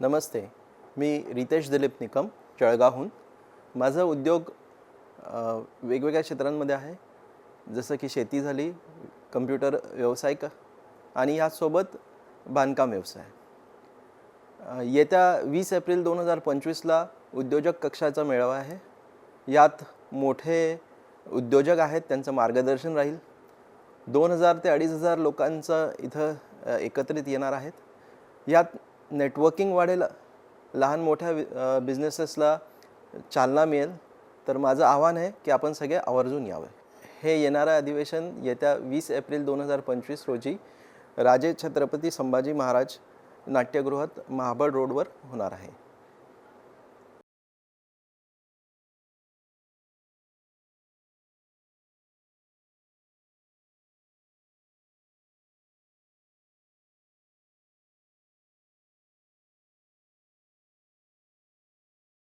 नमस्ते मी रितेश दिलीप निकम जळगावहून. माझा उद्योग वेगवेगळ्या क्षेत्रांमध्ये आहे. जसं की शेती झाली कम्प्युटर व्यावसायिक आणि याचसोबत बांधकाम व्यवसाय. येत्या वीस एप्रिल दोन हजार पंचवीसला उद्योजक कक्षाचा मेळावा आहे. यात मोठे उद्योजक आहेत त्यांचं मार्गदर्शन राहील. दोन हजार ते अडीच हजार लोकांचं इथं एकत्रित येणार आहेत. यात नेटवर्किंग वाढेल लहान मोठ्या वि- बिझनेसेसला चालना मिळेल. तर माझं आव्हान आहे की आपण सगळे आवर्जून यावं. हे येणारं अधिवेशन येत्या वीस एप्रिल दोन हजार पंचवीस रोजी राजे छत्रपती संभाजी महाराज नाट्यगृहात महाबळ रोडवर होणार आहे.